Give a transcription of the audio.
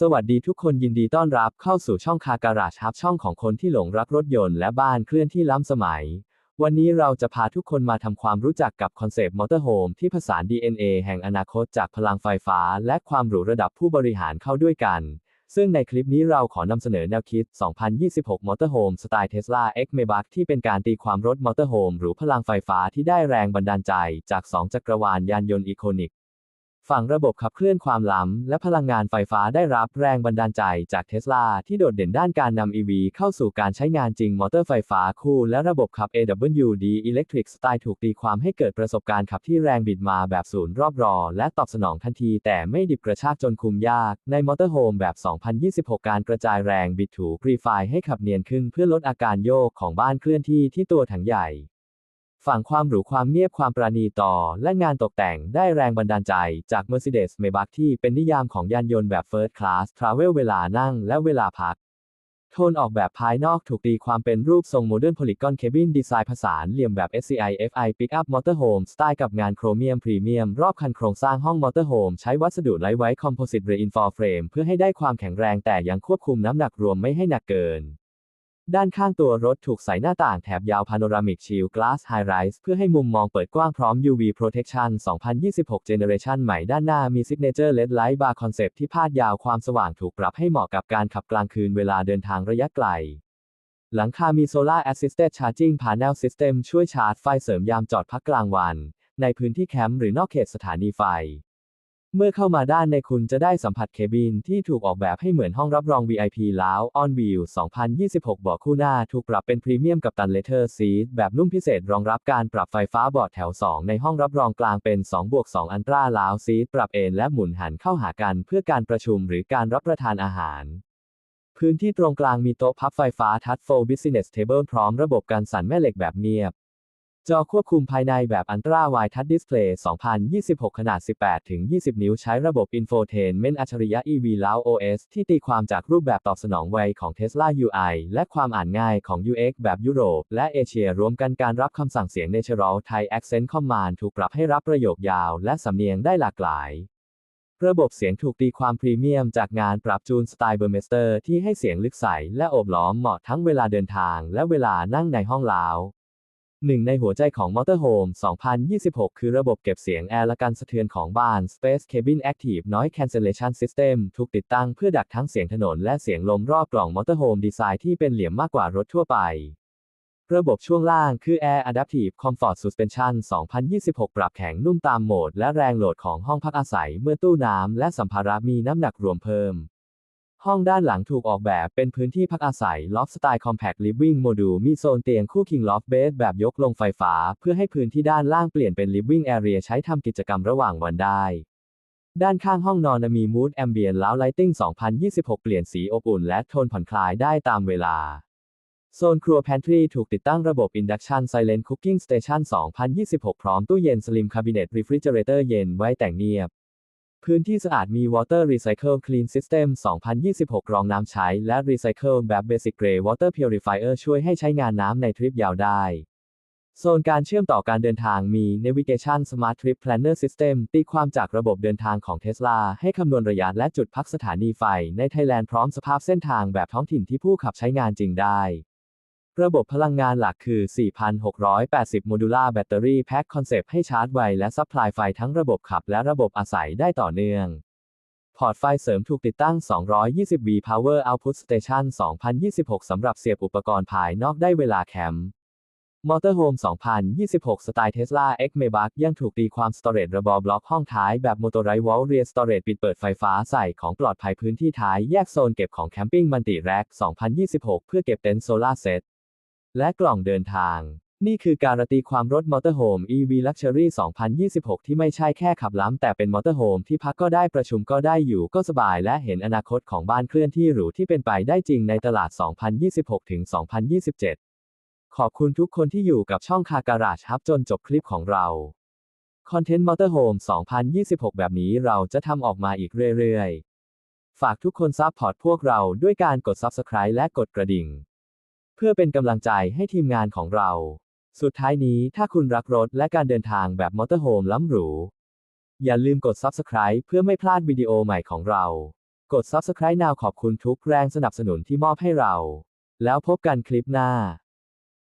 สวัสดีทุกคนยินดีต้อนรับเข้าสู่ช่องคาการาชับช่องของคนที่หลงรักรถยนต์และบ้านเคลื่อนที่ล้ำสมัย วันนี้เราจะพาทุกคนมาทำความรู้จักกับคอนเซปต์มอเตอร์โฮมที่ผสาน DNA แห่งอนาคตจากพลังไฟฟ้า และความหรูระดับผู้บริหารเข้าด้วยกัน ซึ่งในคลิปนี้เราขอนำเสนอแนวคิด 2026 มอเตอร์โฮมสไตล์ Tesla X Maybach ที่เป็นการตีความรถมอเตอร์โฮมหรูพลังไฟฟ้าที่ได้แรงบันดาลใจ จาก 2 จักรวาลยานยนต์อีโคนิก ฝั่งระบบขับเคลื่อนความล้ำ และพลังงานไฟฟ้าได้รับแรงบันดาลใจจากเทสลาที่โดดเด่นด้านการนำ EV เข้าสู่การใช้งานจริงมอเตอร์ไฟฟ้าคู่และระบบขับ AWD Electric Style ถูกตีความให้เกิดประสบการณ์ขับที่แรงบิดมาแบบศูนย์รอบรอ และตอบสนองทันทีแต่ไม่ดิบกระชากจนคุมยาก ในมอเตอร์โฮมแบบ 2026 การกระจายแรงบิดถูกรีไฟให้ขับเนียนขึ้นเพื่อลดอาการโยกของบ้านเคลื่อนที่ที่ตัวถังใหญ่ ฝั่งความหรูความเงียบความประณีต่อ และงานตกแต่งได้แรงบันดาลใจจาก Mercedes Maybach ที่เป็นนิยามของยานยนต์แบบ First Class Travel เวลานั่งและเวลาพัก โทนออกแบบภายนอกถูกตีความเป็นรูปทรงโมเดิร์นโพลีกอนเคบินดีไซน์ผสานเหลี่ยมแบบ SCI FI Pickup Motorhome สไตล์กับงานโครเมียมพรีเมียม รอบคันโครงสร้างห้องมอเตอร์โฮมใช้วัสดุไลท์ไวท์คอมโพสิตเรอินฟอร์เฟรมเพื่อให้ได้ความแข็งแรงแต่ยังควบคุมน้ำหนักรวมไม่ให้หนักเกิน ด้านข้างตัวรถถูกใส่หน้าต่างแถบยาวพาโนรามิกชิล Glass High Rise เพื่อให้มุมมองเปิดกว้างพร้อม UV Protection 2026 Generation ใหม่ด้านหน้ามี Signature LED Light Bar Concept ที่พาดยาวความสว่างถูกปรับให้เหมาะกับการขับกลางคืนเวลาเดินทางระยะไกล หลังคามี Solar Assisted Charging Panel System ช่วยชาร์จไฟเสริมยามจอดพักกลางวัน ในพื้นที่แคมป์หรือนอกเขตสถานีไฟ เมื่อเข้ามาด้านในคุณจะได้สัมผัสเคบินที่ถูกออกแบบให้เหมือนห้องรับรอง VIP แล้ว On View 2026บาะคู่หน้าถูกปรับเป็นพรีเมียมกับตันเลเทอร์ซีทแบบนุ่มพิเศษรองรับการปรับไฟฟ้าเบาะแถว 2 ในห้องรับรองกลางเป็น2บวก2อันตราลาวซีทปรับเอนและหมุนหันเข้าหากันเพื่อการประชุมหรือการรับประทานอาหารพื้นที่ตรงกลางมีโต๊ะพับไฟฟ้าทัชโฟ Business Table พร้อมระบบการสั่นแม่เหล็กแบบเงียบ จอควบคุมภายในแบบอันตราไวทัชดิสเพลย์2026 ขนาด 18-20 นิ้วใช้ระบบ Infotainment อัจฉริยะ EV แล้ว OS ที่ตีความจากรูปแบบตอบสนองไวของ Tesla UI และความอ่านง่ายของ UX แบบยุโรป และเอเชียรวมกันการรับคำสั่งเสียง Natural Thai Accent Command ถูกปรับให้รับประโยคยาว และสำเนียงได้หลากหลายระบบเสียงถูกตีความพรีเมียมจากงานปรับจูนสไตล์เบอร์เมสเตอร์ที่ให้เสียงลึกใสและโอบล้อมเหมาะทั้งเวลาเดินทางและเวลานั่งในห้องลาว หนึ่งในหัวใจของ Motorhome 2026 คือระบบเก็บเสียงแอร์และการสะเทือนของบ้าน Space Cabin Active Noise Cancellation System ถูกติดตั้งเพื่อดักทั้งเสียงถนนและเสียงลมรอบกล่อง Motorhome ดีไซน์ที่เป็นเหลี่ยมมากกว่ารถทั่วไป ระบบช่วงล่างคือ Air Adaptive Comfort Suspension 2026 ปรับแข็งนุ่มตามโหมดและแรงโหลดของห้องพักอาศัยเมื่อตู้น้ำและสัมภาระมีน้ำหนักรวมเพิ่ม ห้องด้านหลังถูกออกแบบเป็นพื้นที่พักอาศัย Loft Style Compact Living Module มีโซนเตียงคู่ King Loft Bed แบบยกลงไฟฟ้า เพื่อให้พื้นที่ด้านล่างเปลี่ยนเป็น Living Area ใช้ทำกิจกรรมระหว่างวันได้ ด้านข้างห้องนอนมี Mood Ambient แล้ว Lighting 2026 เปลี่ยนสีอบอุ่นและโทนผ่อนคลายได้ตามเวลาโซนครัว Pantry ถูกติดตั้งระบบ Induction Silent Cooking Station 2026 พร้อมตู้เย็น Slim Cabinet Refrigerator เย็นไว้แต่งเงียบ พื้นที่สะอาดมี Water Recycle Clean System 2026 รองน้ำใช้ และ Recycle แบบ Basic Grey Water Purifier ช่วยให้ใช้งานน้ำในทริปยาวได้ โซนการเชื่อมต่อการเดินทางมี Navigation Smart Trip Planner System ตีความจากระบบเดินทางของ Tesla ให้คำนวณระยะและจุดพักสถานีไฟ ในไทยแลนด์พร้อมสภาพเส้นทางแบบท้องถิ่นที่ผู้ขับใช้งานจริงได้ ระบบพลังงานหลักคือ 4,680 โมดูล่าแบตเตอรี่แพ็คคอนเซปต์ให้ชาร์จไวและซัพพลายไฟทั้งระบบขับและระบบอาศัยได้ต่อเนื่อง พอร์ตไฟเสริมถูกติดตั้ง 220V Power Output Station 2026 สำหรับเสียบอุปกรณ์ภายนอกได้เวลาแคมป์ Motorhome 2026 สไตล์ Tesla X Maybach ยังถูกตีความ Storage ระบอบล็อกห้องท้ายแบบ Motorized Wall Rear Storage ปิดเปิดไฟฟ้าใส่ของปลอดภัยพื้นที่ท้ายแยกโซนเก็บของแคมปิ้งมัลติแร็ก2026 เพื่อเก็บเต็นท์โซลาเซต และกล่องเดินทาง นี่คือการันตีความรถมอเตอร์โฮม EV Luxury 2026 ที่ไม่ใช่แค่ขับล้ำแต่เป็นมอเตอร์โฮมที่พักก็ได้ประชุมก็ได้อยู่ก็สบายและเห็นอนาคตของบ้านเคลื่อนที่หรูที่เป็นไปได้จริงในตลาด 2026-2027 ขอบคุณทุกคนที่อยู่กับช่องคาการาชฮับจนจบคลิปของเราคอนเทนต์มอเตอร์โฮม 2026 แบบนี้เราจะทำออกมาอีกเรื่อยๆ ฝากทุกคนซัพพอร์ตพวกเราด้วยการกด Subscribe และกดกระดิ่ง เพื่อเป็นกำลังใจให้ทีมงานของเรา สุดท้ายนี้ถ้าคุณรักรถและการเดินทางแบบมอเตอร์โฮมล้ำหรู อย่าลืมกด Subscribe เพื่อไม่พลาดวิดีโอใหม่ของเรา กด Subscribe นาวขอบคุณทุกแรงสนับสนุนที่มอบให้เรา แล้วพบกันคลิปหน้า